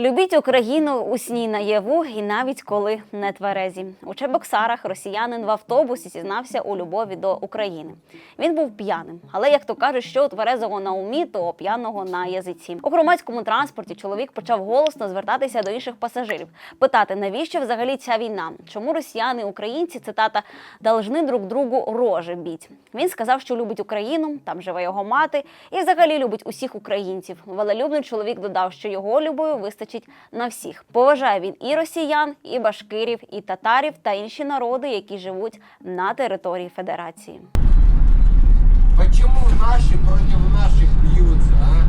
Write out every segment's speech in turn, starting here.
Любіть Україну у сні наяву і навіть коли не тверезі. У Чебоксарах росіянин в автобусі зізнався у любові до України. Він був п'яним, але як то кажуть, що у тверезого на умі, то п'яного на язиці. У громадському транспорті чоловік почав голосно звертатися до інших пасажирів, питати, навіщо взагалі ця війна? Чому росіяни українці цитата должны друг другу рожи біть? Він сказав, що любить Україну, там живе його мати, і взагалі любить усіх українців. Волелюбний чоловік додав, що його любою вистачить на всіх. Поважає він і росіян, і башкирів, і татарів та інші народи, які живуть на території Федерації. Почему наши против наших бьются, а?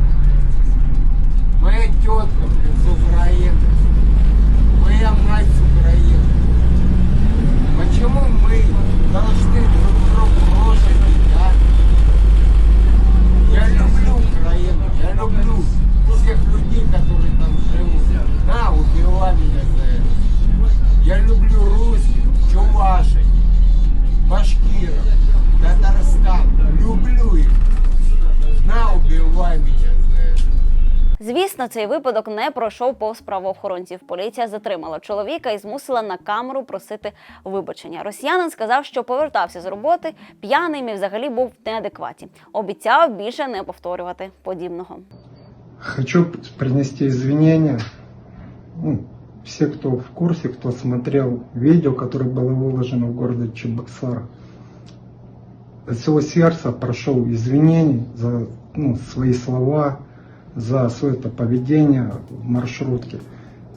Моя тетка, блин, с Украины. Моя мать с Украины. Почему мы должны друг Звісно, цей випадок не пройшов повз правоохоронців. Поліція затримала чоловіка і змусила на камеру просити вибачення. Росіянин сказав, що повертався з роботи п'яним і взагалі був в неадекваті. Обіцяв більше не повторювати подібного. Хочу принести извинения. Ну, все, кто в курсе, кто смотрел видео, которое было выложено в городе Чебоксар. От всего сердца прошу извинений за ну, свои слова, за свое это поведение в маршрутке.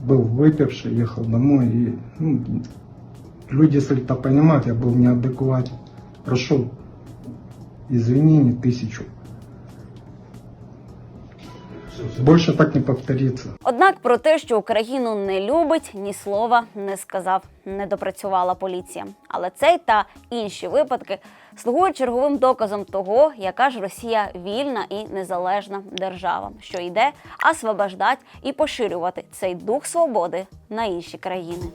Был выпивший, ехал домой. И, ну, люди, если это понимают, я был неадекватен. Прошу извинений тысячу. Больше так не повторится. Однак про те, що Україну не любить, ні слова не сказав, не допрацювала поліція. Але цей та інші випадки слугують черговим доказом того, яка ж Росія вільна і незалежна держава, що йде освобождати і поширювати цей дух свободи на інші країни.